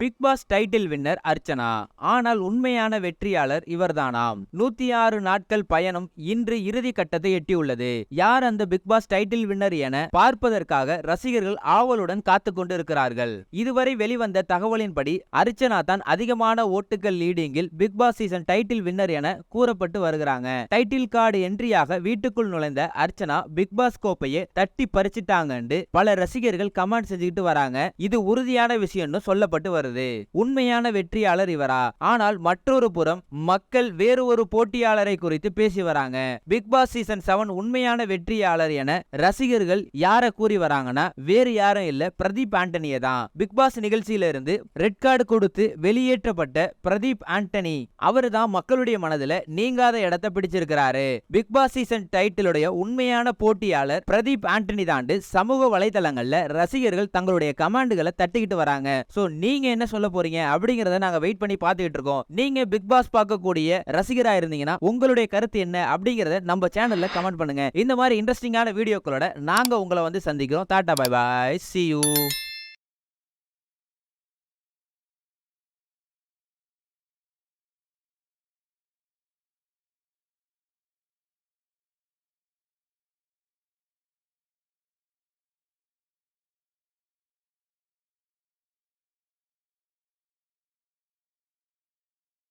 Bigg Boss title winner Archana. ஆனால் உண்மையான வெற்றியாளர் இவர்தானாம். நூத்தி ஆறு நாட்கள் பயணம் இன்று இறுதி கட்டத்தை எட்டியுள்ளது. யார் அந்த பிக் பாஸ் டைட்டில் வின்னர் என பார்ப்பதற்காக ரசிகர்கள் ஆவலுடன் காத்து கொண்டிருக்கிறார்கள். இதுவரை வெளிவந்த தகவலின்படி அர்ச்சனா தான் அதிகமான ஓட்டுகள் லீடிங்கில் Bigg Boss season title winner என கூறப்பட்டு வருகிறாங்க. டைட்டில் கார்டு என்ட்ரியாக வீட்டுக்குள் நுழைந்த அர்ச்சனா பிக் பாஸ் கோப்பையை தட்டி பறிச்சிட்டாங்கன்னு பல ரசிகர்கள் கமெண்ட் செஞ்சுக்கிட்டு வராங்க. இது உறுதியான விஷயம்னு சொல்லப்பட்டு வருது. உண்மையான வெற்றியாளர் இவரா? ஆனால் மற்றொரு புறம் மக்கள் வேறு ஒரு போட்டியாளரை குறித்து பேசி வராங்க. பிக் பாஸ் சீசன் செவன் உண்மையான வெற்றியாளர் என ரசிகர்கள் யார கூறி வராங்கன்னா வேறு யாரும் இல்ல பிரதீப் ஆண்டனியை தான். பிக் பாஸ் நிகழ்ச்சியில இருந்து ரெட் கார்டு கொடுத்து வெளியேற்றப்பட்ட பிரதீப் ஆண்டனி. அவரு தான் மக்களுடைய மனதுல நீங்காத இடத்தை பிடிச்சிருக்கிறாரு. பிக் பாஸ் சீசன் டைட்டிலுடைய உண்மையான போட்டியாளர் பிரதீப் ஆண்டனி தாண்டு சமூக வலைதளங்கள்ல ரசிகர்கள் தங்களுடைய கமாண்டுகளை தட்டிக்கிட்டு வராங்க. சோ நீங்க என்ன சொல்ல போறீங்க? அப்படிங்கறத நாங்க வெயிட் பண்ணி பார்த்துக்கிட்டு இருக்கோம். நீங்க பிக் பாஸ் பார்க்கக்கூடிய ரசிகரா இருந்தீங்கன்னா உங்களுடைய கருத்து என்ன? அப்படிங்கறத நம்ம சேனல்ல கமெண்ட் பண்ணுங்க. இந்த மாதிரி இன்ட்ரெஸ்டிங்கான வீடியோக்களோட நாங்க உங்களை வந்து சந்திக்கிறோம். Tata bye bye see you